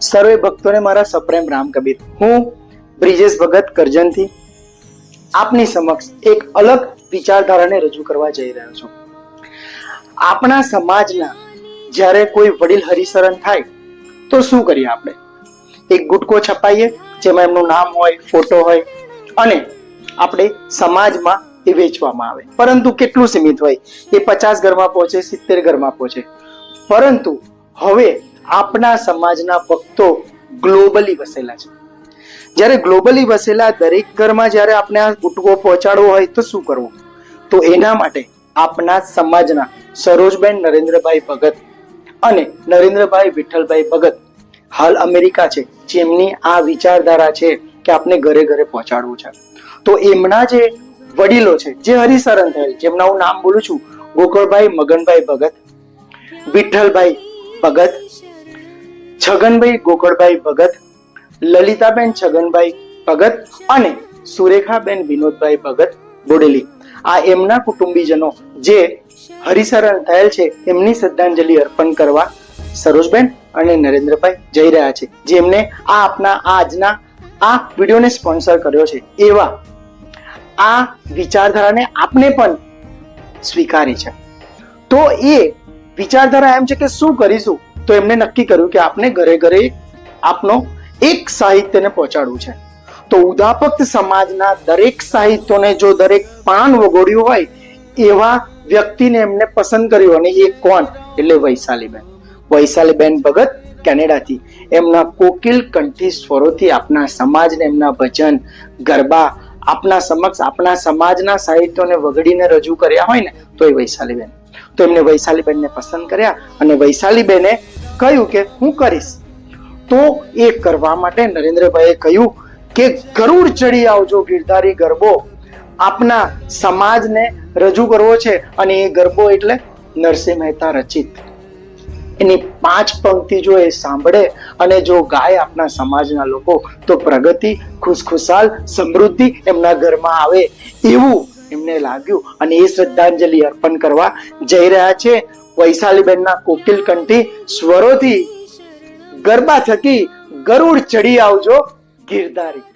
સર્વે ભક્તોને મારા સપ્રેમ રામ કબીર. હું બ્રિજેશ ભગત કરજનથી આપની સમક્ષ એક અલગ વિચારધારાને રજૂ કરવા જઈ રહ્યો છું. આપણા સમાજના જ્યારે કોઈ વડીલ હરિશરણ થાય, તો શું કરીએ આપણે? એક ગુટકો છપાઈએ, જેમાં એમનું નામ હોય, ફોટો હોય, અને આપણે સમાજમાં એ વેચવામાં આવે. પરંતુ કેટલું સીમિત હોય? એ પચાસ ઘરમાં પહોંચે, સિત્તેર ઘરમાં પહોંચે. પરંતુ હવે આપણા સમાજના ભક્તો ગ્લોબલી વસેલા છે. જ્યારે ગ્લોબલી વસેલા દરેક ઘરમાં જ્યારે આપણે આ ગુટકો પહોંચાડવો હોય તો શું કરવું? તો એના માટે આપણા સમાજના સરોજબેન નરેન્દ્રભાઈ ભગત અને નરેન્દ્રભાઈ વિઠ્ઠલભાઈ ભગત હાલ અમેરિકા છે. જેમની આ વિચારધારા છે કે આપણે ઘરે ઘરે પહોંચાડવું છે. તો એમના જે વડીલો છે, જે હરિસરણ થયેલ, જેમના હું નામ બોલું છું, ગોકળભાઈ મગનભાઈ ભગત, વિઠ્ઠલભાઈ ભગત છગનભાઈ ગોકળભાઈ ભગત, લલિતાબેન છગનભાઈ ભગત અને સુરેખાબેન વિનોદભાઈ ભગત બોડેલી. આ એમના કુટુંબીજનો જે હરિશરણ થયેલ છે, એમની શ્રદ્ધાંજલિ અર્પણ કરવા સરોજબેન અને નરેન્દ્રભાઈ જઈ રહ્યા છે જેમને આ આપના આજના આ વિડીયોને સ્પોન્સર કર્યો છે. એવા આ વિચારધારાને આપને પણ સ્વીકારી છે. તો એ વિચારધારા એમ છે કે શું કરીશું? તો એમને નક્કી કર્યું કે આપને ઘરે ઘરે આપનો એક સાહિત્યને પહોંચાડવું છે. તો ઉદાપક્ત સમાજના દરેક સાહિત્યોને જો દરેક પાન વગોડ્યું હોય, એવા વ્યક્તિને એમને પસંદ કર્યું અને એ કોણ? એટલે વૈશાલીબેન. વૈશાલીબેન ભગત કેનેડાથી. એમના કોકિલ કંઠી સ્વરોથી આપના સમાજને એમના ભજન, ગરબા આપના સમક્ષ આપના સમાજના સાહિત્યોને વગડીને રજૂ કર્યા હોય ને, તો એ વૈશાલીબેન. તો એમને વૈશાલીબેનને પસંદ કર્યા અને વૈશાલીબેને કહ્યું કે હું કરીશ. તો એ કરવા માટે નરેન્દ્રભાઈએ કહ્યું કે ગરુડ ચડી આવજો ગિરધારી ગરબો. આપના સમાજને રજૂ કરવો છે અને એ ગરબો એટલે નરસિંહ મહેતા રચિત. એની પાંચ પંક્તિ જો એ સાંભળે અને જો ગાય આપના સમાજના લોકો, તો પ્રગતિ, ખુશખુશાલ, સમૃદ્ધિ એમના ઘરમાં આવે. એવું એમને લાગ્યું અને એ શ્રદ્ધાંજલિ અર્પણ કરવા જઈ રહ્યા છે. વૈશાલીબેનના કોકિલ કંઠી સ્વરોથી ગરબા થકી ગરુડ ચડી આવજો ગિરધારી.